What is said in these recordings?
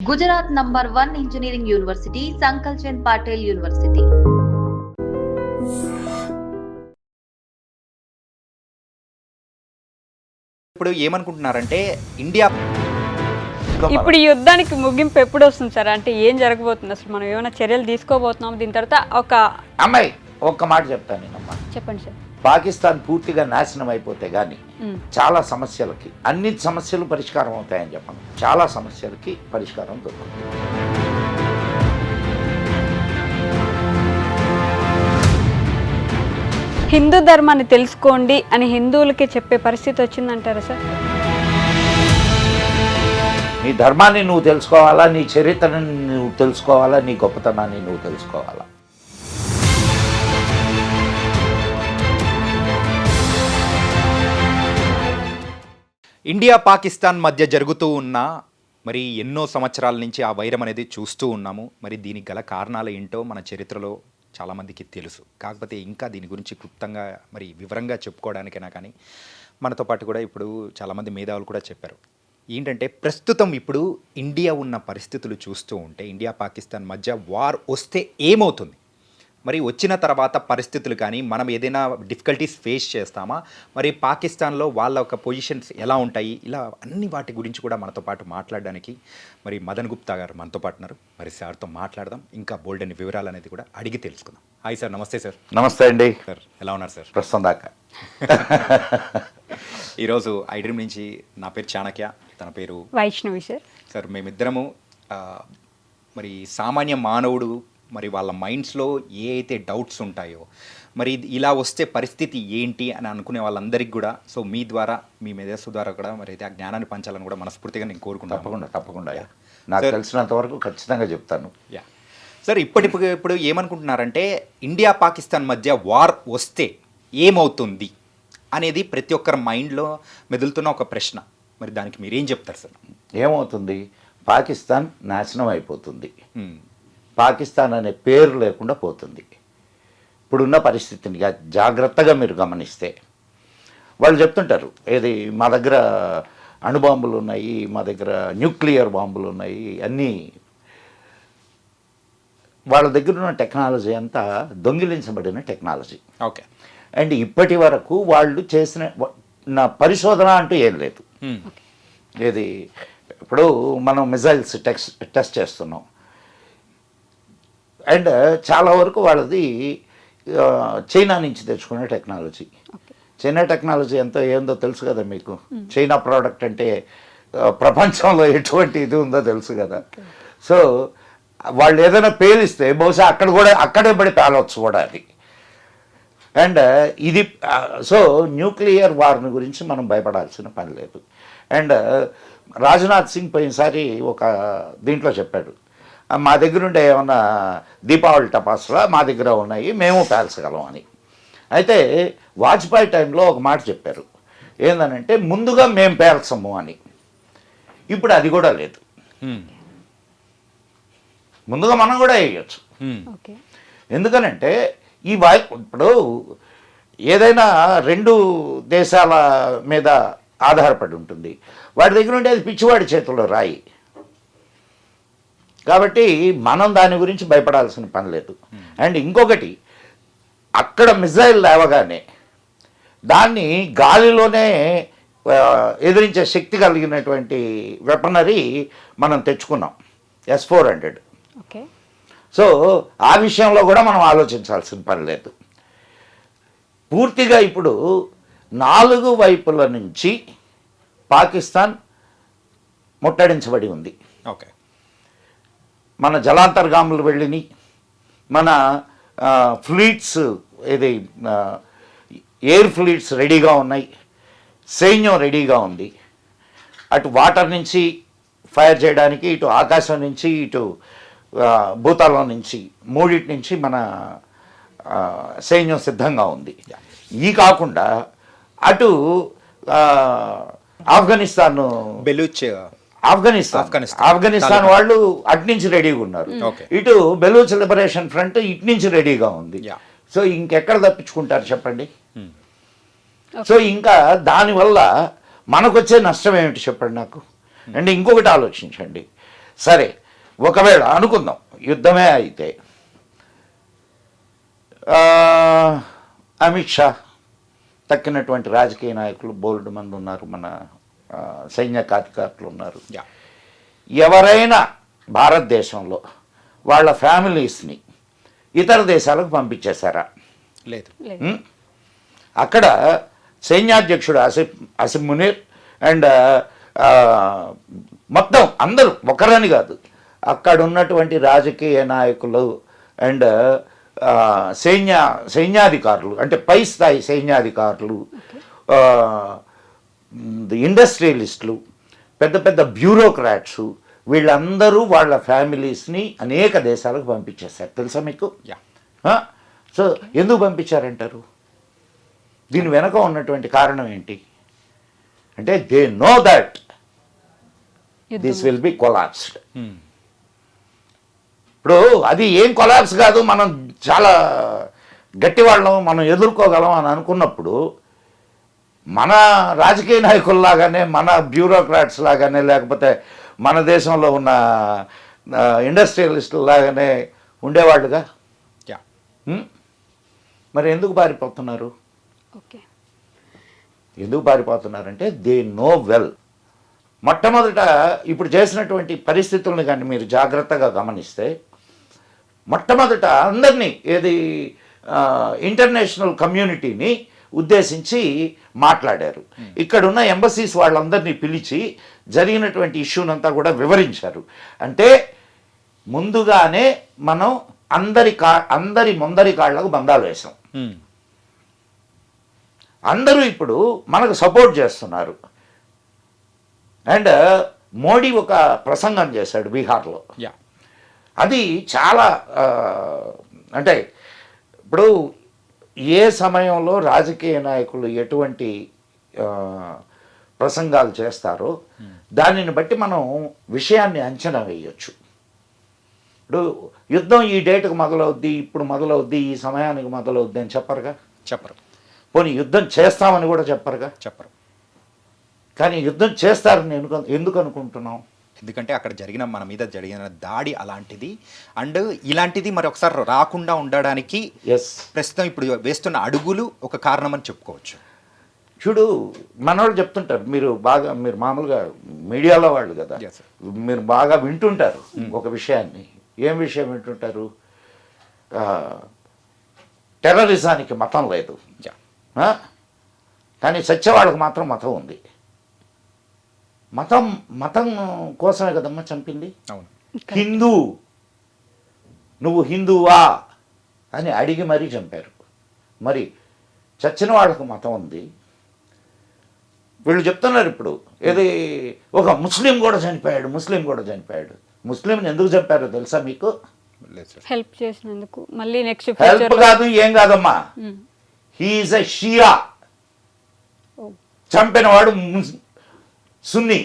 Gujarat number one engineering university Sankalchand Patel university. ఇప్పుడు ఏమనుకుంటున్నారంటే India ఇప్పుడు ఈ యుద్ధానికి ముగింపు ఎప్పుడు వస్తుంది సార్? అంటే ఏం జరగబోతుంది? అసలు మనం ఏమైనా చర్యలు తీసుకోబోతున్నాం దీని తర్వాత ఒక అమ్మాయి ఒక్క మాట చెప్తాను నేనమ్మా చెప్పండి సార్. పాకిస్తాన్ పూర్తిగా నాశనం అయిపోతే కానీ. చాలా సమస్యలకి అన్ని సమస్యలు పరిష్కారం అవుతాయని చెప్పను. చాలా సమస్యలకి పరిష్కారం దొరుకుతుంది. హిందూ ధర్మాన్ని తెలుసుకోండి అని హిందువులకి చెప్పే పరిస్థితి వచ్చిందంటారా సార్? నీ ధర్మాన్ని నువ్వు తెలుసుకోవాలా నీ చరిత్రని నువ్వు తెలుసుకోవాలా నీ గొప్పతనాన్ని నువ్వు తెలుసుకోవాలా? ఇండియా పాకిస్తాన్ మధ్య జరుగుతూ ఉన్న మరి ఎన్నో సంవత్సరాల నుంచి ఆ వైరం అనేది చూస్తూ ఉన్నాము. మరి దీనికి గల కారణాలు ఏంటో మన చరిత్రలో చాలామందికి తెలుసు. కాకపోతే ఇంకా దీని గురించి క్లుప్తంగా మరి వివరంగా చెప్పుకోవడానికైనా కానీ మనతో పాటు కూడా ఇప్పుడు చాలామంది మేధావులు కూడా చెప్పారు. ఏంటంటే ప్రస్తుతం ఇప్పుడు ఇండియా ఉన్న పరిస్థితులు చూస్తూ ఉంటే ఇండియా పాకిస్తాన్ మధ్య వార్ వస్తే ఏమవుతుంది? మరి వచ్చిన తర్వాత పరిస్థితులు కానీ మనం ఏదైనా డిఫికల్టీస్ ఫేస్ చేస్తామా? మరి పాకిస్తాన్లో వాళ్ళ ఒక పొజిషన్స్ ఎలా ఉంటాయి? ఇలా అన్ని వాటి గురించి కూడా మనతో పాటు మాట్లాడడానికి మరి మదన్ గుప్తా గారు మనతో పాటు ఉన్నారు. మరి సార్తో మాట్లాడదాం. ఇంకా బోల్డ్ అని వివరాలు అనేది కూడా అడిగి తెలుసుకుందాం. హాయ్ సార్ నమస్తే సార్ నమస్తే అండి. సార్ ఎలా ఉన్నారు సార్ ప్రస్తుతం దాకా. ఈరోజు ఐడ్రీమ్ నుంచి నా పేరు చాణక్య తన పేరు వైష్ణవి సార్ సార్ మేమిద్దరము మరి సామాన్య మానవుడు మరి వాళ్ళ మైండ్స్లో ఏ అయితే డౌట్స్ ఉంటాయో మరి ఇలా వస్తే పరిస్థితి ఏంటి అని అనుకునే వాళ్ళందరికీ కూడా సో మీ ద్వారా మీ మేధస్సు ద్వారా కూడా మరి అయితే ఆ జ్ఞానాన్ని పంచాలని కూడా మనస్ఫూర్తిగా నేను కోరుకుంటాను తప్పకుండా తప్పకుండా నాకు. తెలిసినంత వరకు ఖచ్చితంగా చెప్తాను. యా సార్ ఇప్పటి ఇప్పుడు ఏమనుకుంటున్నారంటే ఇండియా పాకిస్తాన్ మధ్య వార్ వస్తే ఏమవుతుంది అనేది ప్రతి ఒక్కరి మైండ్లో మెదులుతున్న ఒక ప్రశ్న. మరి దానికి మీరేం చెప్తారు సార్ ఏమవుతుంది? పాకిస్తాన్ నాశనం అయిపోతుంది. హ్మ్. పాకిస్తాన్ అనే పేరు లేకుండా పోతుంది. ఇప్పుడున్న పరిస్థితిని జాగ్రత్తగా మీరు గమనిస్తే వాళ్ళు చెప్తుంటారు ఏది మా దగ్గర అణుబాంబులు ఉన్నాయి మా దగ్గర న్యూక్లియర్ బాంబులు ఉన్నాయి అన్నీ. వాళ్ళ దగ్గర ఉన్న టెక్నాలజీ అంతా దొంగిలించబడిన టెక్నాలజీ. ఓకే. అండ్ ఇప్పటి వరకు వాళ్ళు చేసిన నా పరిశోధన అంటూ ఏం లేదు. ఏది ఇప్పుడు మనం మిజైల్స్ టెక్స్ టెస్ట్ చేస్తున్నాం. అండ్ చాలా వరకు వాళ్ళది చైనా నుంచి తెచ్చుకునే టెక్నాలజీ. చైనా టెక్నాలజీ ఎంతో ఏందో తెలుసు కదా మీకు. చైనా ప్రోడక్ట్ అంటే ప్రపంచంలో ఎటువంటి ఇది ఉందో తెలుసు కదా. సో వాళ్ళు ఏదైనా పేలిస్తే బహుశా అక్కడ కూడా అక్కడే పడి పేలవచ్చు కూడా అది. అండ్ ఇది సో న్యూక్లియర్ వార్ని గురించి మనం భయపడాల్సిన పని లేదు. అండ్ రాజ్నాథ్ సింగ్ పోయినసారి ఒక దీంట్లో చెప్పాడు. "ఆ, మా దగ్గర ఉండే ఏమన్నా దీపావళి టపాసులా మా దగ్గర ఉన్నాయి మేము పేల్చగలం అని. అయితే వాజ్పేయి టైంలో ఒక మాట చెప్పారు. ఏందనంటే ముందుగా మేము పేల్చము అని. ఇప్పుడు అది కూడా లేదు. ముందుగా మనం కూడా వేయచ్చు. ఎందుకనంటే ఈ వాయు ఇప్పుడు ఏదైనా రెండు దేశాల మీద ఆధారపడి ఉంటుంది. వాడి దగ్గర ఉండేది పిచ్చివాడి చేతుల్లో రాయి. కాబట్టి మనం దాని గురించి భయపడాల్సిన పని లేదు. అండ్ ఇంకొకటి అక్కడ మిజైల్ లేవగానే దాన్ని గాలిలోనే ఎదిరించే శక్తి కలిగినటువంటి వెపనరీ మనం తెచ్చుకున్నాం. S four hundred okay. So ఆ విషయంలో కూడా మనం ఆలోచించాల్సిన పని లేదు. పూర్తిగా ఇప్పుడు నాలుగు వైపుల నుంచి పాకిస్తాన్ ముట్టడించబడి ఉంది. ఓకే. మన జలాంతర్గాములు వెళ్ళినాయి మన ఫ్లీట్స్ ఇది ఎయిర్ ఫ్లీట్స్ రెడీగా ఉన్నాయి సైన్యం రెడీగా ఉంది. అటు వాటర్ నుంచి ఫైర్ చేయడానికి ఇటు ఆకాశం నుంచి ఇటు భూతాలం నుంచి మూడింటి నుంచి మన సైన్యం సిద్ధంగా ఉంది. ఈ కాకుండా అటు ఆఫ్ఘనిస్తాన్ బెలూచ్ ఆఫ్ఘనిస్తాన్ ఆఫ్ఘనిస్తాన్. ఆఫ్ఘనిస్తాన్. వాళ్ళు అటు నుంచి రెడీగా ఉన్నారు. ఇటు బెలూచ్ లిబరేషన్ ఫ్రంట్ ఇటు నుంచి రెడీగా ఉంది. సో ఇంకెక్కడ తప్పించుకుంటారు చెప్పండి. సో ఇంకా దానివల్ల మనకొచ్చే నష్టం ఏమిటి చెప్పండి నాకు అండ్ ఇంకొకటి ఆలోచించండి సరే ఒకవేళ అనుకుందాం యుద్ధమే అయితే అమిత్ షా తక్కినటువంటి రాజకీయ నాయకులు బోల్డ్ మంది ఉన్నారు మన ఆ, సైన్యకాధికారులు ఉన్నారు. యా. ఎవరైనా భారతదేశంలో వాళ్ళ ఫ్యామిలీస్ని ఇతర దేశాలకు పంపించేశారా? లేదు? అక్కడ సైన్యాధ్యక్షుడు అసిఫ్ అసిఫ్ మునీర్ అండ్ మొత్తం అందరూ ఒకరని కాదు. అక్కడ ఉన్నటువంటి రాజకీయ నాయకులు అండ్ సైన్య సైన్యాధికారులు అంటే పై స్థాయి సైన్యాధికారులు ఆ, ఇండస్ట్రియలిస్టులు పెద్ద పెద్ద బ్యూరోక్రాట్స్ వీళ్ళందరూ వాళ్ళ ఫ్యామిలీస్ని అనేక దేశాలకు పంపించేశారు. తెలుసా మీకు? సో ఎందుకు పంపించారంటారు? దీని వెనక ఉన్నటువంటి కారణం ఏంటి? అంటే they know that this will be collapsed. ఇప్పుడు అది ఏం కొలాప్స్ కాదు మనం చాలా గట్టివాళ్ళం మనం ఎదుర్కోగలం అని అనుకున్నప్పుడు మన రాజకీయ నాయకుల్లాగానే మన బ్యూరోక్రాట్స్ లాగానే లేకపోతే మన దేశంలో ఉన్న ఇండస్ట్రియలిస్టుల లాగానే ఉండేవాళ్ళుగా? మరి ఎందుకు పారిపోతున్నారు? ఓకే. ఎందుకు పారిపోతున్నారంటే దే నో వెల్. మొట్టమొదట ఇప్పుడు చేసినటువంటి పరిస్థితులను కానీ మీరు జాగ్రత్తగా గమనిస్తే మొట్టమొదట అందరినీ ఏది ఇంటర్నేషనల్ కమ్యూనిటీని ఉద్దేశించి మాట్లాడారు. ఇక్కడున్న ఎంబసీస్ వాళ్ళందరినీ పిలిచి జరిగినటువంటి ఇష్యూనంతా కూడా వివరించారు. అంటే ముందుగానే మనం అందరి కా అందరి ముందరి కాళ్ళకు బంధాలు వేసాం. అందరూ ఇప్పుడు మనకు సపోర్ట్ చేస్తున్నారు. అండ్ మోడీ ఒక ప్రసంగం చేశాడు బీహార్లో. యా. అది చాలా అంటే ఇప్పుడు ఏ సమయంలో రాజకీయ నాయకులు ఎటువంటి ప్రసంగాలు చేస్తారో దానిని బట్టి మనం విషయాన్ని అంచనా వేయొచ్చు. ఇప్పుడు యుద్ధం ఈ డేట్కి మొదలవుద్ది ఇప్పుడు మొదలవుద్ది ఈ సమయానికి మొదలవుద్ది అని చెప్పరుగా? చెప్పరు. పోనీ యుద్ధం చేస్తామని కూడా చెప్పరుగా? చెప్పరు. కానీ యుద్ధం చేస్తారని ఎందుకు ఎందుకు అనుకుంటున్నాం? ఎందుకంటే అక్కడ జరిగిన మన మీద జరిగిన దాడి అలాంటిది. అండ్ ఇలాంటిది మరి ఒకసారి రాకుండా ఉండడానికి ఎస్ ప్రస్తుతం ఇప్పుడు వేస్తున్న అడుగులు ఒక కారణం అని చెప్పుకోవచ్చు. చూడు మనవాళ్ళు చెప్తుంటారు మీరు బాగా మీరు మామూలుగా మీడియాలో వాళ్ళు కదా. మీరు బాగా వింటుంటారు ఒక విషయాన్ని. ఏం విషయం వింటుంటారు? టెర్రరిజానికి మతం లేదు? కానీ సత్యవాళ్ళకు మాత్రం మతం ఉంది. మతం మతం కోసమే కదమ్మా చంపింది? అవును. హిందూ. నువ్వు హిందువా? అని అడిగి మరీ చంపారు. మరి చచ్చిన వాళ్ళకు మతం ఉంది. వీళ్ళు చెప్తున్నారు ఇప్పుడు. ఏది ఒక ముస్లిం కూడా చనిపోయాడు ముస్లిం కూడా చనిపోయాడు. ముస్లింని ఎందుకు చంపారో తెలుసా మీకు? హెల్ప్ చేసినందుకు. మళ్ళీ నెక్స్ట్ హెల్ప్ కాదు ఏం కాదమ్మా. హీఈస్ ఎ షియా చంపినవాడు ముస్- సున్నీ.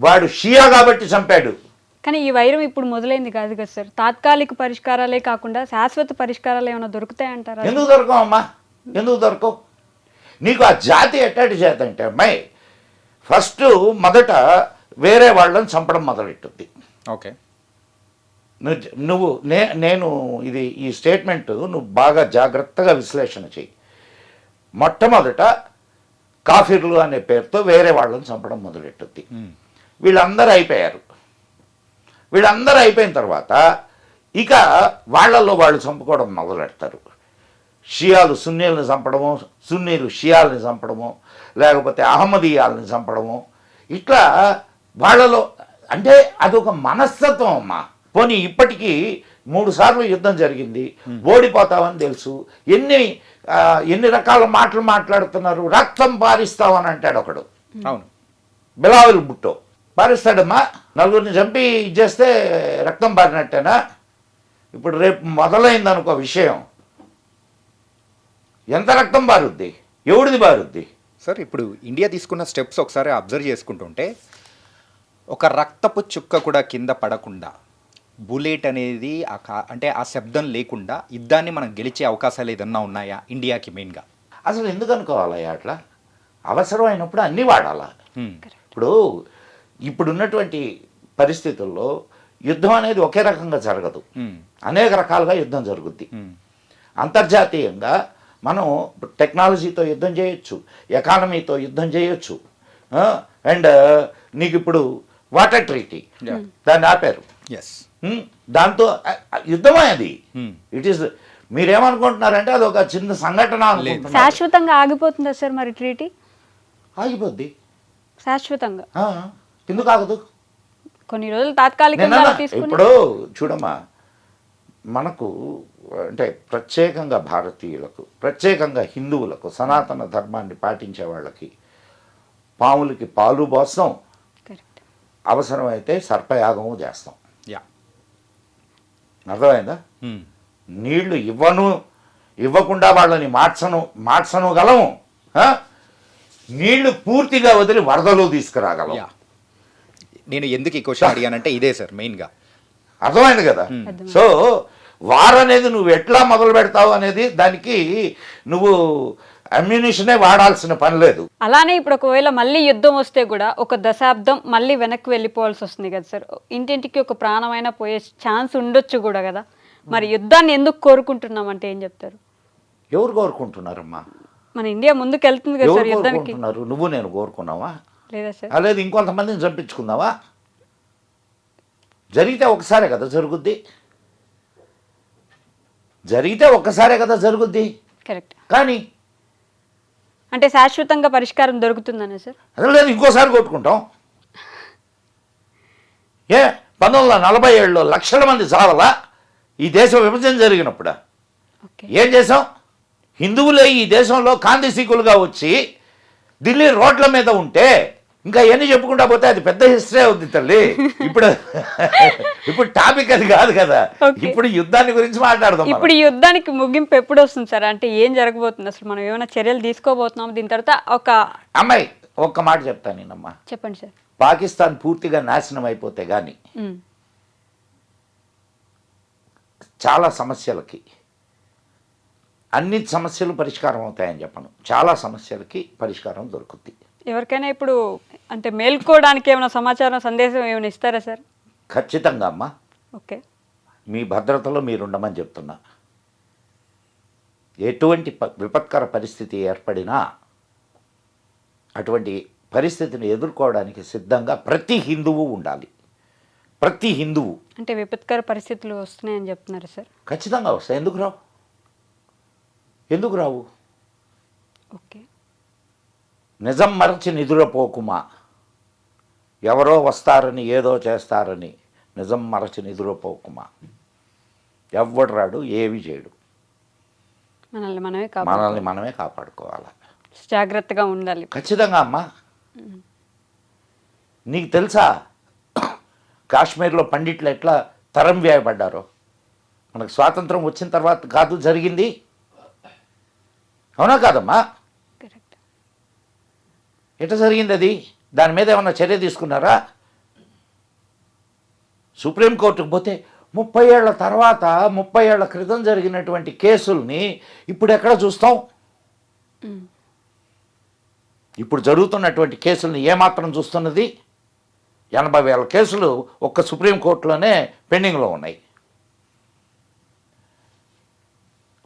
వాడు షియా కాబట్టి చంపాడు. కానీ ఈ వైరం ఇప్పుడు మొదలైంది కాదు కదా సార్. తాత్కాలిక పరిష్కారాలే కాకుండా శాశ్వత పరిష్కారాలు ఏమైనా దొరుకుతాయంటారా ఎందుకు దొరకవు అమ్మా? ఎందుకు దొరకవు? నీకు ఆ జాతి ఎట్టటి జాతి అంటే అమ్మాయి ఫస్ట్ మొదట వేరే వాళ్ళని చంపడం మొదలెట్టుద్ది ఓకే. నువ్వు నే నేను ఇది ఈ స్టేట్మెంట్ నువ్వు బాగా జాగ్రత్తగా విశ్లేషణ చెయ్యి. మొట్టమొదట కాఫీర్లు అనే పేరుతో వేరే వాళ్ళని చంపడం మొదలెట్టుద్ది వీళ్ళందరూ అయిపోయారు. వీళ్ళందరూ అయిపోయిన తర్వాత ఇక వాళ్ళల్లో వాళ్ళు చంపుకోవడం మొదలెడతారు. షియాలు సున్నీలను చంపడము సున్నీలు షియాలని చంపడము లేకపోతే అహమ్మదీయాలని చంపడము ఇట్లా వాళ్ళలో అంటే అదొక మనస్తత్వం అమ్మా. పోనీ ఇప్పటికీ మూడు సార్లు యుద్ధం జరిగింది. ఓడిపోతామని తెలుసు. ఎన్ని ఎన్ని రకాల మాటలు మాట్లాడుతున్నారు? రక్తం పారిస్తామని అంటాడు ఒకడు. అవును. బిలావుల్ బుట్టో. పారిస్తాడమ్మా. నలుగురిని చంపి ఇచ్చేస్తే రక్తం పారినట్టేనా? ఇప్పుడు రేపు మొదలైంది అనుకో విషయం. ఎంత రక్తం పారుద్ది? ఎవడిది పారుద్ది? సార్ ఇప్పుడు ఇండియా తీసుకున్న స్టెప్స్ ఒకసారి అబ్జర్వ్ చేసుకుంటుంటే ఒక రక్తపు చుక్క కూడా కింద పడకుండా బుల్లెట్ అనేది అంటే ఆ శబ్దం లేకుండా యుద్ధాన్ని మనం గెలిచే అవకాశాలు ఏదన్నా ఉన్నాయా ఇండియాకి మెయిన్గా అసలు ఎందుకు అనుకోవాలి అట్లా? అవసరం అయినప్పుడు అన్నీ వాడాలా. ఇప్పుడు ఇప్పుడున్నటువంటి పరిస్థితుల్లో యుద్ధం అనేది ఒకే రకంగా జరగదు. అనేక రకాలుగా యుద్ధం జరుగుద్ది. అంతర్జాతీయంగా మనం టెక్నాలజీతో యుద్ధం చేయొచ్చు ఎకానమీతో యుద్ధం చేయొచ్చు. అండ్ నీకు ఇప్పుడు వాటర్ ట్రీటీ. దాన్ని ఆపారు? దాంతో అ- అ- యుద్ధమే అది. Hmm. ఇట్ ఈస్ మీరేమనుకుంటున్నారంటే అది ఒక చిన్న సంఘటన అనుకుంటున్నారు. శాశ్వతంగా ఆగిపోతుందా సార్ మరి ట్రీటీ? ఆగిపోద్ది. శాశ్వతంగా? ఆ, ఎందుకు ఆగదు? కొన్ని రోజులు తాత్కాలికంగా ఇప్పుడు చూడమ్మా మనకు అంటే ప్రత్యేకంగా భారతీయులకు ప్రత్యేకంగా హిందువులకు సనాతన ధర్మాన్ని పాటించే వాళ్ళకి పాములకి పాలు పోస్తాం. కరెక్ట్ అవసరమైతే సర్పయాగము చేస్తాం. అర్థమైందా? నీళ్ళు ఇవ్వను ఇవ్వకుండా వాళ్ళని మార్చను మార్చను గలము. ఆ? నీళ్ళు పూర్తిగా వదిలి వరదలు తీసుకురాగలం నేను ఎందుకు ఈ క్వశ్చన్ అడిగానంటే ఇదే సార్ మెయిన్గా. అర్థమైంది కదా? సో వార్ అనేది నువ్వు ఎట్లా మొదలు పెడతావు అనేది దానికి నువ్వు అమ్యునిషనే వాడాల్సిన పని లేదు. అలానే ఇప్పుడు ఒకవేళ మళ్ళీ యుద్ధం వస్తే కూడా ఒక దశాబ్దం మళ్ళీ వెనక్కి వెళ్ళిపోవాల్సి వస్తుంది కదా సార్. ఇంటింటికి ఒక ప్రాణమైన పోయే ఛాన్స్ ఉండొచ్చు కూడా కదా. మరి యుద్ధాన్ని ఎందుకు కోరుకుంటున్నాం అంటే ఏం చెప్తారు? ఎవరు కోరుకుంటున్నారమ్మా? మన ఇండియా ముందుకు వెళ్తుంది కదా సార్ యుద్ధానికి. నువ్వు నేను కోరుకున్నావా? లేదా సార్? లేదు ఇంకొంతమందిని చంపించుకుందావా జరిగితే ఒకసారే కదా జరుగుద్ది. జరిగితే ఒక్కసారే కదా జరుగుద్ది. కరెక్ట్. కానీ అంటే శాశ్వతంగా పరిష్కారం దొరుకుతుందనే సార్? అదే లేదు ఇంకోసారి కొట్టుకుంటాం. ఏ పంతొమ్మిది వందల నలభై ఏడులో లక్షల మంది చావలా ఈ దేశం విభజన జరిగినప్పుడు. ఏం చేసాం హిందువులే ఈ దేశంలో కాంతిసీకులుగా వచ్చి ఢిల్లీ రోడ్ల మీద ఉంటే ఇంకా ఎన్ని చెప్పుకుంటా పోతే అది పెద్ద హిస్టరీ అవుద్ది తల్లి. ఇప్పుడు ఇప్పుడు టాపిక్ అది కాదు కదా. ఇప్పుడు యుద్ధాన్ని గురించి మాట్లాడదాం. ఇప్పుడు యుద్ధానికి ముగింపు ఎప్పుడు వస్తుంది సార్? అంటే ఏం జరగబోతుంది? అసలు మనం ఏమైనా చర్యలు తీసుకోబోతున్నాం దీని తర్వాత ఒక అమ్మాయి ఒక్క మాట చెప్తాను నేనమ్మా. చెప్పండి సార్. పాకిస్తాన్ పూర్తిగా నాశనం అయిపోతే ఉమ్. చాలా సమస్యలకి అన్ని సమస్యలు పరిష్కారం అవుతాయని చెప్పను. చాలా సమస్యలకి పరిష్కారం దొరుకుద్ది. ఎవరికైనా ఇప్పుడు అంటే మేల్కోవడానికి ఏమైనా సమాచారం సందేశం ఏమైనా ఇస్తారా సార్? ఖచ్చితంగా అమ్మా. ఓకే. మీ భద్రతలో మీరుండమని చెప్తున్నా. ఎటువంటి విపత్కర పరిస్థితి ఏర్పడినా అటువంటి పరిస్థితిని ఎదుర్కోవడానికి సిద్ధంగా ప్రతి హిందువు ఉండాలి. ప్రతి హిందువు. అంటే విపత్కర పరిస్థితులు వస్తున్నాయని చెప్తున్నారు సార్. ఖచ్చితంగా వస్తాయి. ఎందుకు రావు? ఎందుకు రావు? ఓకే. నిజం మరచి నిదురపోకుమా ఎవరో వస్తారని ఏదో చేస్తారని నిజం మరచి నిదురపోకుమా ఎవ్వడు రాడు ఏవి చేయడు. మనల్ని మనమే మనల్ని మనమే కాపాడుకోవాలి. జాగ్రత్తగా ఉండాలి. ఖచ్చితంగా అమ్మా. నీకు తెలుసా? కాశ్మీర్లో పండిట్లు ఎట్లా తరం వేయబడ్డారో? మనకు స్వాతంత్రం వచ్చిన తర్వాత కాదు జరిగింది? అవునా కాదమ్మా? ఎట్లా జరిగింది అది దాని మీద ఏమన్నా చర్య తీసుకున్నారా? సుప్రీంకోర్టుకు పోతే ముప్పై ఏళ్ళ తర్వాత ముప్పై ఏళ్ళ క్రితం జరిగినటువంటి కేసుల్ని ఇప్పుడు ఎక్కడ చూస్తాం? ఇప్పుడు జరుగుతున్నటువంటి కేసుల్ని ఏమాత్రం చూస్తున్నది? ఎనభై వేల కేసులు ఒక్క సుప్రీంకోర్టులోనే పెండింగ్లో ఉన్నాయి.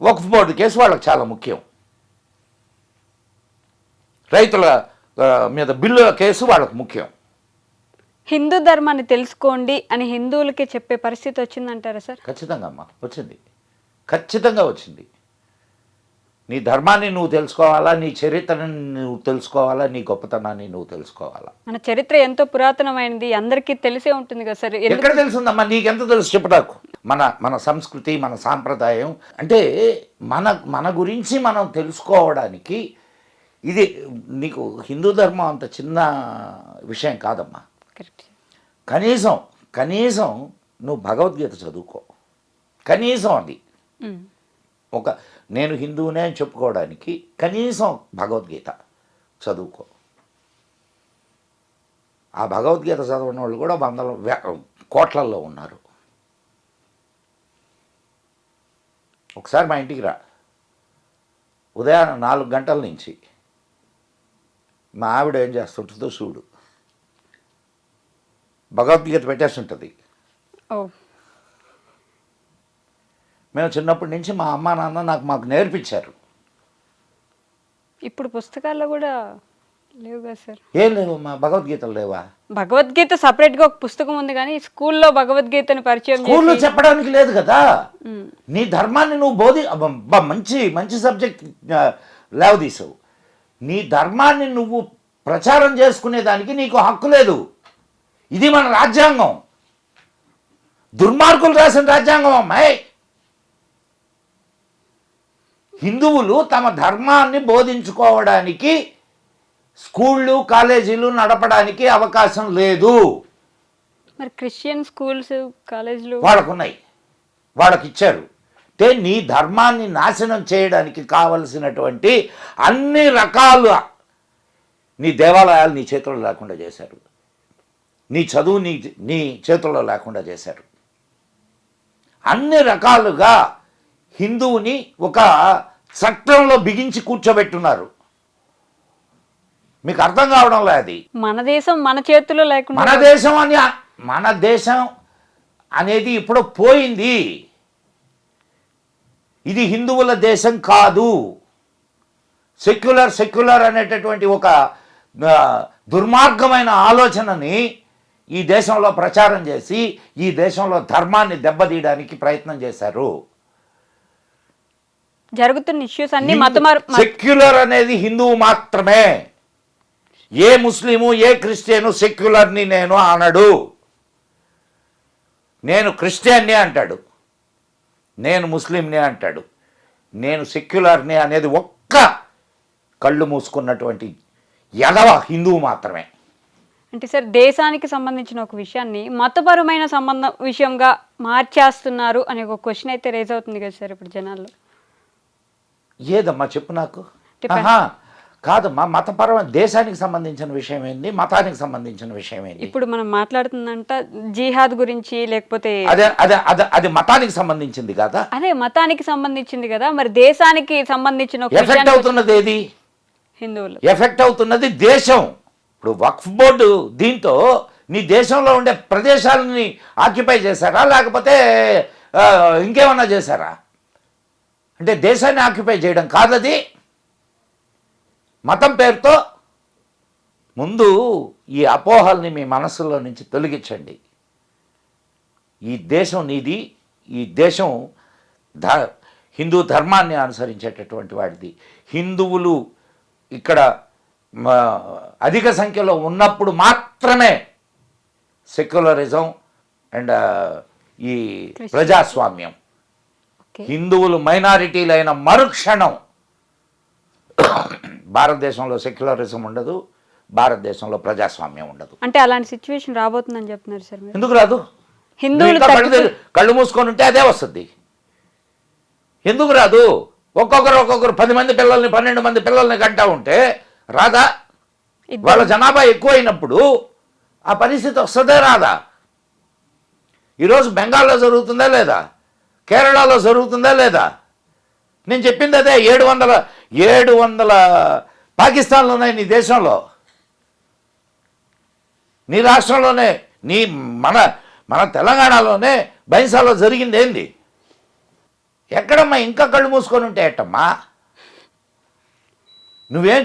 వక్ఫ్ బోర్డు కేసు వాళ్ళకి చాలా ముఖ్యం. రైతుల మీద బిల్లు కేసు వాళ్ళకు ముఖ్యం. హిందూ ధర్మాన్ని తెలుసుకోండి అని హిందువులకి చెప్పే పరిస్థితి వచ్చిందంటారా సార్? ఖచ్చితంగా అమ్మా వచ్చింది. ఖచ్చితంగా వచ్చింది. నీ ధర్మాన్ని నువ్వు తెలుసుకోవాలా నీ చరిత్రని నువ్వు తెలుసుకోవాలా నీ గొప్పతనాన్ని నువ్వు తెలుసుకోవాలా? మన చరిత్ర ఎంతో పురాతనమైనది అందరికీ తెలిసే ఉంటుంది కదా సార్. ఎక్కడ తెలుసుందమ్మా నీకెంత తెలుసు చెప్పడాకు మన మన సంస్కృతి మన సాంప్రదాయం అంటే మన మన గురించి మనం తెలుసుకోవడానికి ఇది నీకు హిందూ ధర్మం అంత చిన్న విషయం కాదమ్మా. కనీసం కనీసం నువ్వు భగవద్గీత చదువుకో. కనీసం అది. ఉమ్. ఒక నేను హిందువునే అని చెప్పుకోవడానికి కనీసం భగవద్గీత చదువుకో. ఆ భగవద్గీత చదవని వాళ్ళు కూడా వందల కోట్లల్లో ఉన్నారు. ఒకసారి మా ఇంటికి రా. ఉదయాన్నే నాలుగు గంటల నుంచి మా ఆవిడ ఏం చేస్తుంటుందో చూడు. భగవద్గీత పెట్టేసి ఉంటుంది మేము చిన్నప్పటి నుంచి మా అమ్మ నాన్న నాకు మాకు నేర్పించారు. ఇప్పుడు పుస్తకాల్లో కూడా సార్. ఏం లేవు మా భగవద్గీతలు లేవా? భగవద్గీత separate గా ఒక పుస్తకం ఉంది కానీ స్కూల్లో భగవద్గీతని పరిచయం స్కూల్లో చెప్పడానికి లేదు కదా? నీ ధర్మాన్ని నువ్వు బోధి మంచి మంచి సబ్జెక్ట్ లేవదీసావు. నీ ధర్మాన్ని నువ్వు ప్రచారం చేసుకునే దానికి నీకు హక్కు లేదు. ఇది మన రాజ్యాంగం. దుర్మార్గులు రాసిన రాజ్యాంగం అమ్మాయి హిందువులు తమ ధర్మాన్ని బోధించుకోవడానికి స్కూళ్ళు కాలేజీలు నడపడానికి అవకాశం లేదు. మరి క్రిస్టియన్ స్కూల్స్ కాలేజీలు? వాళ్ళకున్నాయి. వాళ్ళకి ఇచ్చారు అంటే నీ ధర్మాన్ని నాశనం చేయడానికి కావలసినటువంటి అన్ని రకాల నీ దేవాలయాలు నీ చేతుల్లో లేకుండా చేశారు. నీ చదువు నీ నీ చేతుల్లో లేకుండా చేశారు. అన్ని రకాలుగా హిందువుని ఒక చట్టంలో బిగించి కూర్చోబెట్టున్నారు. మీకు అర్థం కావడంలే అది. మన దేశం మన చేతిలో లేకుండా మన దేశం అని మన దేశం అనేది ఇప్పుడు పోయింది. ఇది హిందువుల దేశం కాదు. సెక్యులర్ సెక్యులర్ అనేటటువంటి ఒక దుర్మార్గమైన ఆలోచనని ఈ దేశంలో ప్రచారం చేసి ఈ దేశంలో ధర్మాన్ని దెబ్బతీయడానికి ప్రయత్నం చేశారు. జరుగుతున్న ఇష్యూస్ అన్ని సెక్యులర్ అనేది హిందువు మాత్రమే. ఏ ముస్లిము ఏ క్రిస్టియను సెక్యులర్ని నేను అనడు. నేను క్రిస్టియన్ని అంటాడు. నేను ముస్లింని అంటాడు. నేను సెక్యులర్ని అనేది ఒక్క కళ్ళు మూసుకున్నటువంటి ఎదవ హిందువు మాత్రమే. అంటే సార్ దేశానికి సంబంధించిన ఒక విషయాన్ని మతపరమైన సంబంధం విషయంగా మార్చేస్తున్నారు అనే ఒక క్వశ్చన్ అయితే రేజ్ అవుతుంది కదా సార్ ఇప్పుడు జనాల్లో? ఏదమ్మా చెప్పు నాకు? ఆహా కాదమ్మా మతపరమైన దేశానికి సంబంధించిన విషయం ఏంది మతానికి సంబంధించిన విషయం ఏంది? ఇప్పుడు మనం మాట్లాడుతుందంట జిహాద్ గురించి లేకపోతే అదే అదే అదే అది మతానికి సంబంధించింది కదా? అదే మతానికి సంబంధించింది కదా మరి దేశానికి సంబంధించిన ఎఫెక్ట్ అవుతున్నది ఏది? హిందువులు. ఎఫెక్ట్ అవుతున్నది దేశం. ఇప్పుడు వక్ఫ్ బోర్డు దీంతో నీ దేశంలో ఉండే ప్రదేశాలని ఆక్యుపై చేశారా? లేకపోతే ఇంకేమన్నా చేశారా? అంటే దేశాన్ని ఆక్యుపై చేయడం కాదది? మతం పేరుతో ముందు ఈ అపోహల్ని మీ మనసులో నుంచి తొలగించండి. ఈ దేశం నీది ఈ దేశం ధ హిందూ ధర్మాన్ని అనుసరించేటటువంటి వాడిది. హిందువులు ఇక్కడ అధిక సంఖ్యలో ఉన్నప్పుడు మాత్రమే సెక్యులరిజం అండ్ ఈ ప్రజాస్వామ్యం. హిందువులు మైనారిటీలైన మరుక్షణం భారతదేశంలో సెక్యులరిజం ఉండదు భారతదేశంలో ప్రజాస్వామ్యం ఉండదు. అంటే అలాంటి సిచ్యువేషన్ రాబోతుందని చెప్తున్నారు సార్ ఎందుకు రాదు? హిందువులు కళ్ళు మూసుకొని ఉంటే అదే వస్తుంది. ఎందుకు రాదు? ఒక్కొక్కరు ఒక్కొక్కరు పది మంది పిల్లల్ని పన్నెండు మంది పిల్లల్ని కంటా ఉంటే రాదా? వాళ్ళ జనాభా ఎక్కువైనప్పుడు ఆ పరిస్థితి వస్తుందే రాదా? ఈరోజు బెంగాల్లో జరుగుతుందా లేదా? కేరళలో జరుగుతుందా లేదా? నేను చెప్పింది అదే ఏడు వందల ఏడు వందల పాకిస్తాన్లు ఉన్నాయి నీ దేశంలో. నీ రాష్ట్రంలోనే నీ మన మన తెలంగాణలోనే బైన్సాలో జరిగింది ఏంది? ఎక్కడమ్మా ఇంకా కళ్ళు మూసుకొని ఉంటే ఎట్టమ్మా నువ్వేం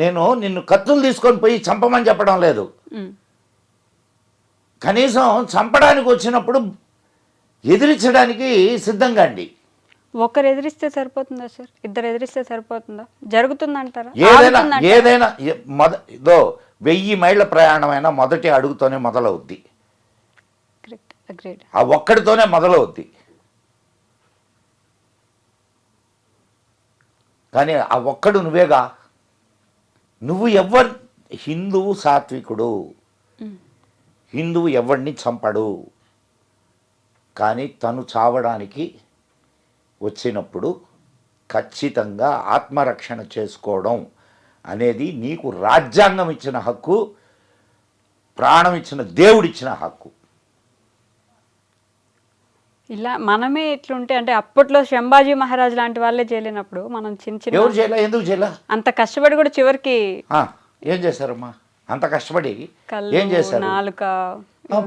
నేను నిన్ను కత్తులు తీసుకొని పోయి చంపమని చెప్పడం లేదు. కనీసం చంపడానికి వచ్చినప్పుడు ఎదిరించడానికి సిద్ధంగా అండి. ఒకరు ఎదిరిస్తే సరిపోతుందా సార్? ఇద్దరు ఎదిరిస్తే సరిపోతుందా? జరుగుతుందంటారా? ఏదైనా? ఏదైనా మొద ఇదో వెయ్యి మైళ్ళ ప్రయాణమైన మొదటి అడుగుతోనే మొదలవుద్ది. ఆ ఒక్కడితోనే మొదలవుద్ది. కానీ ఆ ఒక్కడు నువ్వేగా? నువ్వు ఎవరు హిందువు సాత్వికుడు. హిందువు ఎవరిని చంపడు. కానీ తను చావడానికి వచ్చినప్పుడు ఖచ్చితంగా ఆత్మరక్షణ చేసుకోవడం అనేది నీకు రాజ్యాంగం ఇచ్చిన హక్కు ప్రాణం ఇచ్చిన దేవుడిచ్చిన హక్కు. ఇలా మనమే ఎట్లుంటే అంటే అప్పట్లో శంభాజీ మహారాజ్ లాంటి వాళ్ళే చేయలేనప్పుడు మనం చిన్న చిన్న ఎవరు చేయలే ఎందుకు చేయలే అంత కష్టపడి కూడా చివరికి ఏం చేశారమ్మా? అంత కష్టపడి ఏం చేశారు? నాలుక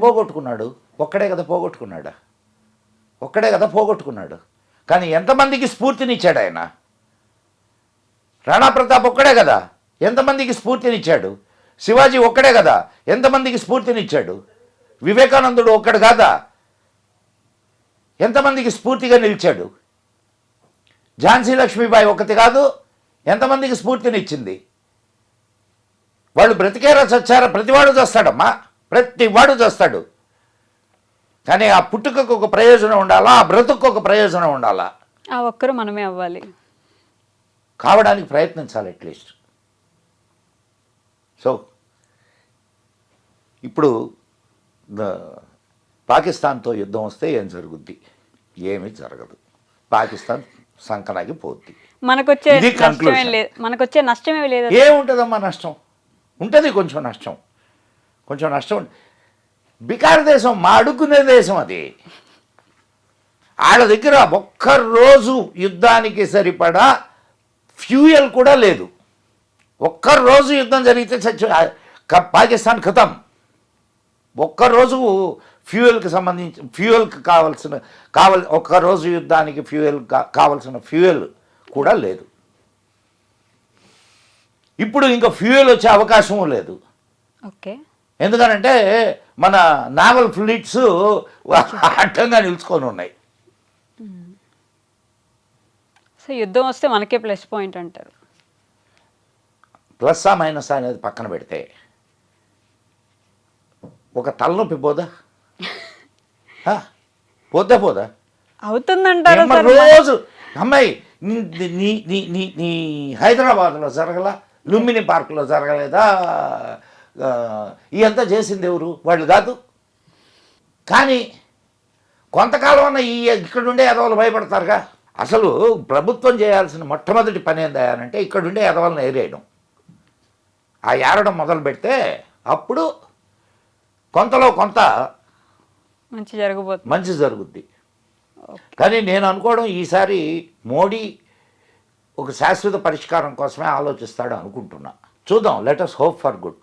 పోగొట్టుకున్నాడు. ఒక్కడే కదా పోగొట్టుకున్నాడా? ఒక్కడే కదా పోగొట్టుకున్నాడు. కానీ ఎంతమందికి స్ఫూర్తినిచ్చాడు ఆయన? రాణా ప్రతాప్ ఒక్కడే కదా? ఎంతమందికి స్ఫూర్తినిచ్చాడు? శివాజీ ఒక్కడే కదా? ఎంతమందికి స్ఫూర్తినిచ్చాడు? వివేకానందుడు ఒక్కడు కాదా? ఎంతమందికి స్ఫూర్తిగా నిలిచాడు? ఝాన్సీ లక్ష్మీబాయి ఒకటి కాదు ఎంతమందికి స్ఫూర్తినిచ్చింది? వాళ్ళు బ్రతికేరా చచ్చారా ప్రతివాడు చేస్తాడమ్మా. ప్రతివాడు చేస్తాడు. కానీ ఆ పుట్టుకకు ఒక ప్రయోజనం ఉండాలా? ఆ బ్రతుకు ఒక ప్రయోజనం ఉండాలా? ఆ ఒక్కరు మనమే అవ్వాలి. కావడానికి ప్రయత్నించాలి అట్లీస్ట్ సో ఇప్పుడు పాకిస్తాన్తో యుద్ధం వస్తే ఏం జరుగుద్ది? ఏమీ జరగదు. పాకిస్తాన్ సంకనాకి పోద్ది. మనకొచ్చే నష్టమేం. లేదు మనకొచ్చే నష్టమేం లేదు ఏముంటుందమ్మా నష్టం? ఉంటుంది కొంచెం నష్టం. కొంచెం నష్టం బికార దేశం మా అడుక్కునే దేశం అది. వాళ్ళ దగ్గర ఒక్క రోజు యుద్ధానికి సరిపడా ఫ్యూయల్ కూడా లేదు. ఒక్క రోజు యుద్ధం జరిగితే చచ్చి పాకిస్తాన్ ఖతం ఒక్కరోజు ఫ్యూయల్కి సంబంధించి ఫ్యూయల్కి కావాల్సిన కావల్ ఒక్కరోజు యుద్ధానికి ఫ్యూయల్ కా- కావాల్సిన ఫ్యూయల్ కూడా లేదు. ఇప్పుడు ఇంకా ఫ్యూయల్ వచ్చే అవకాశం లేదు. ఓకే. ఎందుకనంటే మన నావల్ ఫ్లీట్స్ అడ్డంగా నిలుచుకొని ఉన్నాయి. సో యుద్ధం వస్తే మనకే ప్లస్ పాయింట్ అంటారు. ప్లస్ ఆ మైనస్ అనేది పక్కన పెడితే ఒక తలనొప్పి పోదా? పోతే పోదా? అవుతుందంటారా రోజు? అమ్మాయి నీ నీ నీ హైదరాబాద్లో జరగల? లుంబిని పార్కులో జరగలేదా? ఇదంతా చేసింది ఎవరు? వాళ్ళు కాదు. కానీ కొంతకాలం అన్న ఈ ఇక్కడుండే ఎదవలు భయపడతారుగా. అసలు ప్రభుత్వం చేయాల్సిన మొట్టమొదటి పని ఏందంటే ఇక్కడుండే ఎదవలను ఏరేయడం. ఆ ఏరడం మొదలు పెడితే అప్పుడు కొంతలో కొంత మంచి జరగబోతుంది. మంచి జరుగుద్ది. కానీ నేను అనుకోవడం ఈసారి మోడీ ఒక శాశ్వత పరిష్కారం కోసమే ఆలోచిస్తాడు అనుకుంటున్నా. చూద్దాం. Let us hope for good